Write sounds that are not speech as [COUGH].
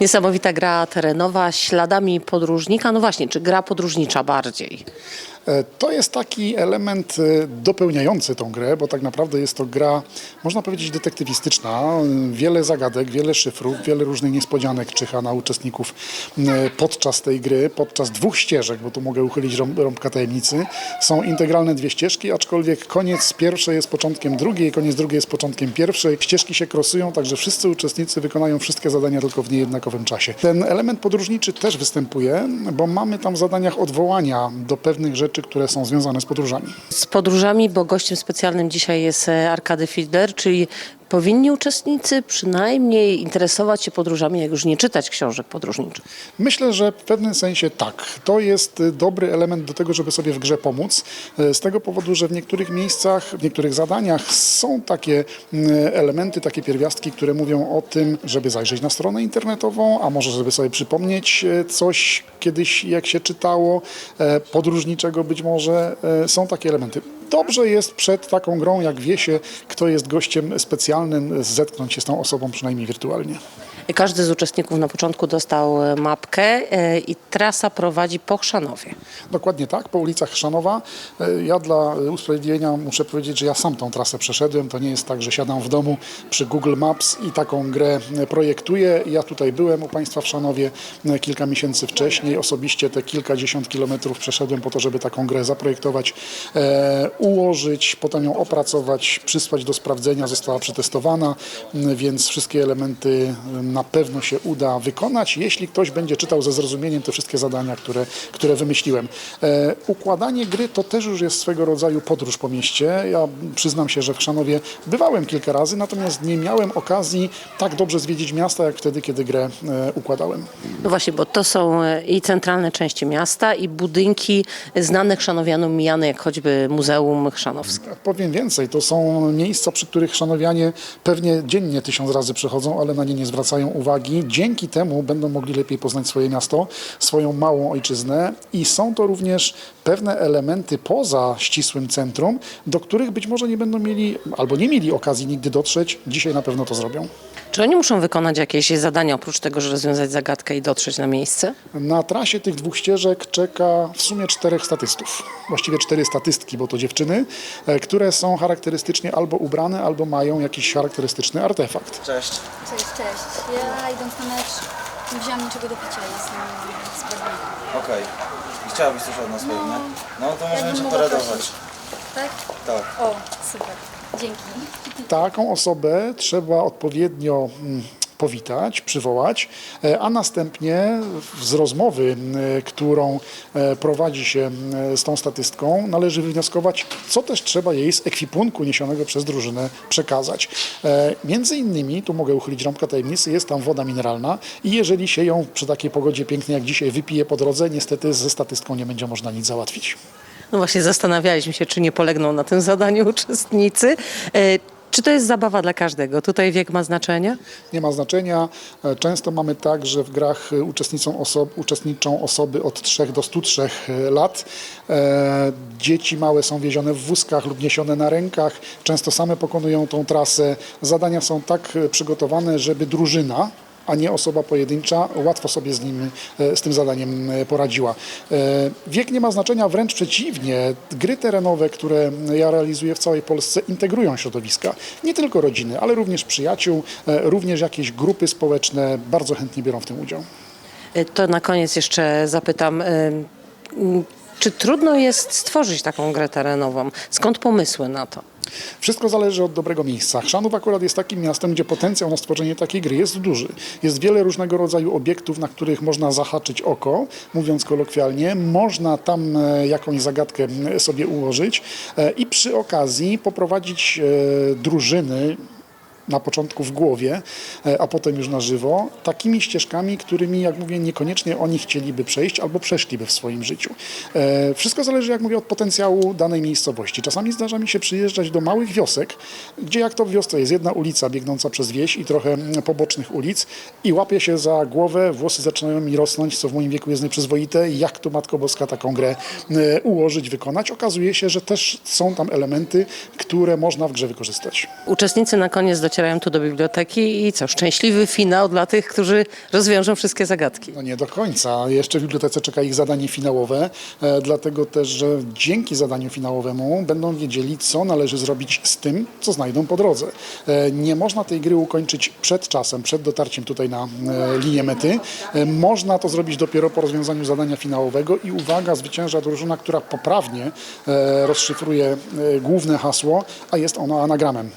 Niesamowita gra terenowa śladami podróżnika. No właśnie, czy gra podróżnicza bardziej? E, To jest taki element e, dopełniający tą grę, bo tak naprawdę jest to gra, można powiedzieć, detektywistyczna. Wiele zagadek, wiele szyfrów, wiele różnych niespodzianek czyha na uczestników e, podczas tej gry, podczas dwóch ścieżek, bo tu mogę uchylić rąb- rąbka tajemnicy. Są integralne dwie ścieżki, aczkolwiek koniec pierwszej jest początkiem drugiej, koniec drugiej jest początkiem pierwszej. Ścieżki się krosują, także wszyscy uczestnicy wykonają wszystkie zadania tylko w niejednakowym czasie. Ten element podróżniczy też występuje, bo mamy tam w zadaniach odwołania do pewnych rzeczy, które są związane z podróżami. Z podróżami, bo gościem specjalnym dzisiaj jest e, Arkady Fiedler, czyli powinni uczestnicy przynajmniej interesować się podróżami, jak już nie czytać książek podróżniczych. Myślę, że w pewnym sensie tak. To jest y, dobry element do tego, żeby sobie w grze pomóc. Y, Z tego powodu, że w niektórych miejscach, w niektórych zadaniach są takie y, elementy, takie pierwiastki, które mówią o tym, żeby zajrzeć na stronę internetową, a może żeby sobie przypomnieć coś kiedyś, jak się czytało, podróżniczego być może. Są takie elementy. Dobrze jest przed taką grą, jak wie się, kto jest gościem specjalnym, zetknąć się z tą osobą przynajmniej wirtualnie. Każdy z uczestników na początku dostał e, mapkę e, i trasa prowadzi po Chrzanowie. Dokładnie tak, po ulicach Chrzanowa. E, Ja dla usprawiedliwienia muszę powiedzieć, że ja sam tą trasę przeszedłem. To nie jest tak, że siadam w domu przy Google Maps i taką grę projektuję. Ja tutaj byłem u Państwa w Chrzanowie e, kilka miesięcy wcześniej. Osobiście te kilkadziesiąt kilometrów przeszedłem po to, żeby taką grę zaprojektować, ułożyć, potem ją opracować, przysłać do sprawdzenia. Została przetestowana, więc wszystkie elementy na pewno się uda wykonać, jeśli ktoś będzie czytał ze zrozumieniem te wszystkie zadania, które, które wymyśliłem. E, układanie gry to też już jest swego rodzaju podróż po mieście. Ja przyznam się, że w Chrzanowie bywałem kilka razy, natomiast nie miałem okazji tak dobrze zwiedzić miasta, jak wtedy, kiedy grę e, układałem. No właśnie, bo to są e, i centralne części miasta, i budynki znane Chrzanowianom mijane, jak choćby Muzeum Chrzanowskie. Powiem więcej, to są miejsca, przy których szanowianie pewnie dziennie tysiąc razy przechodzą, ale na nie nie zwracają uwagi. Dzięki temu będą mogli lepiej poznać swoje miasto, swoją małą ojczyznę i są to również pewne elementy poza ścisłym centrum, do których być może nie będą mieli albo nie mieli okazji nigdy dotrzeć. Dzisiaj na pewno to zrobią. Czy oni muszą wykonać jakieś zadania, oprócz tego, że rozwiązać zagadkę i dotrzeć na miejsce? Na trasie tych dwóch ścieżek czeka w sumie czterech statystów, właściwie cztery statystki, bo to dziewczyny, e, które są charakterystycznie albo ubrane, albo mają jakiś charakterystyczny artefakt. Cześć. Cześć, cześć. Ja idąc na mecz nie wziąłam niczego do picia, jestem sprawiedliwa. Okej. Chciałabyś coś od nas No. pewnie? No to możemy cię mogła poradować. Tak? Tak. O, super. Dzięki. Taką osobę trzeba odpowiednio mm, powitać, przywołać, e, a następnie z rozmowy, m, którą e, prowadzi się z tą statystką, należy wywnioskować, co też trzeba jej z ekwipunku niesionego przez drużynę przekazać. E, Między innymi, tu mogę uchylić rąbka tajemnicy, jest tam woda mineralna i jeżeli się ją przy takiej pogodzie pięknej jak dzisiaj wypije po drodze, niestety ze statystką nie będzie można nic załatwić. No właśnie zastanawialiśmy się, czy nie polegną na tym zadaniu [LAUGHS] uczestnicy. E, Czy to jest zabawa dla każdego? Tutaj wiek ma znaczenie? nie ma znaczenia. E, Często mamy tak, że w grach e, uczestniczą, uczestniczą osoby od 3 do 103 lat. E, Dzieci małe są wiezione w wózkach lub niesione na rękach. Często same pokonują tą trasę. Zadania są tak przygotowane, żeby drużyna, a nie osoba pojedyncza, łatwo sobie z, nim, e, z tym zadaniem e, poradziła. E, Wiek nie ma znaczenia, wręcz przeciwnie. Gry terenowe, które ja realizuję w całej Polsce, integrują środowiska. Nie tylko rodziny, ale również przyjaciół, również jakieś grupy społeczne bardzo chętnie biorą w tym udział. To na koniec jeszcze zapytam, czy trudno jest stworzyć taką grę terenową? Skąd pomysły na to? Wszystko zależy od dobrego miejsca. Chrzanów akurat jest takim miastem, gdzie potencjał na stworzenie takiej gry jest duży. Jest wiele różnego rodzaju obiektów, na których można zahaczyć oko, mówiąc kolokwialnie. Można tam e, jakąś zagadkę m, sobie ułożyć e, i przy okazji poprowadzić e, drużyny na początku w głowie, e, a potem już na żywo, takimi ścieżkami, którymi, jak mówię, niekoniecznie oni chcieliby przejść albo przeszliby w swoim życiu. E, Wszystko zależy, jak mówię, od potencjału danej miejscowości. Czasami zdarza mi się przyjeżdżać do małych wiosek, gdzie jak to w wiosce jest jedna ulica biegnąca przez wieś i trochę mm, pobocznych ulic i łapię się za głowę, włosy zaczynają mi rosnąć, co w moim wieku jest nieprzyzwoite. Jak tu Matko Boska taką grę e, ułożyć, wykonać? Okazuje się, że też są tam elementy, które można w grze wykorzystać. Uczestnicy na koniec docierają docierają tu do biblioteki i co, szczęśliwy finał dla tych, którzy rozwiążą wszystkie zagadki. No nie do końca. Jeszcze w bibliotece czeka ich zadanie finałowe, e, dlatego też, że dzięki zadaniu finałowemu będą wiedzieli, co należy zrobić z tym, co znajdą po drodze. E, nie można tej gry ukończyć przed czasem, przed dotarciem tutaj na e, linię mety. E, można to zrobić dopiero po rozwiązaniu zadania finałowego i uwaga, zwycięża drużyna, która poprawnie e, rozszyfruje e, główne hasło, a jest ono anagramem.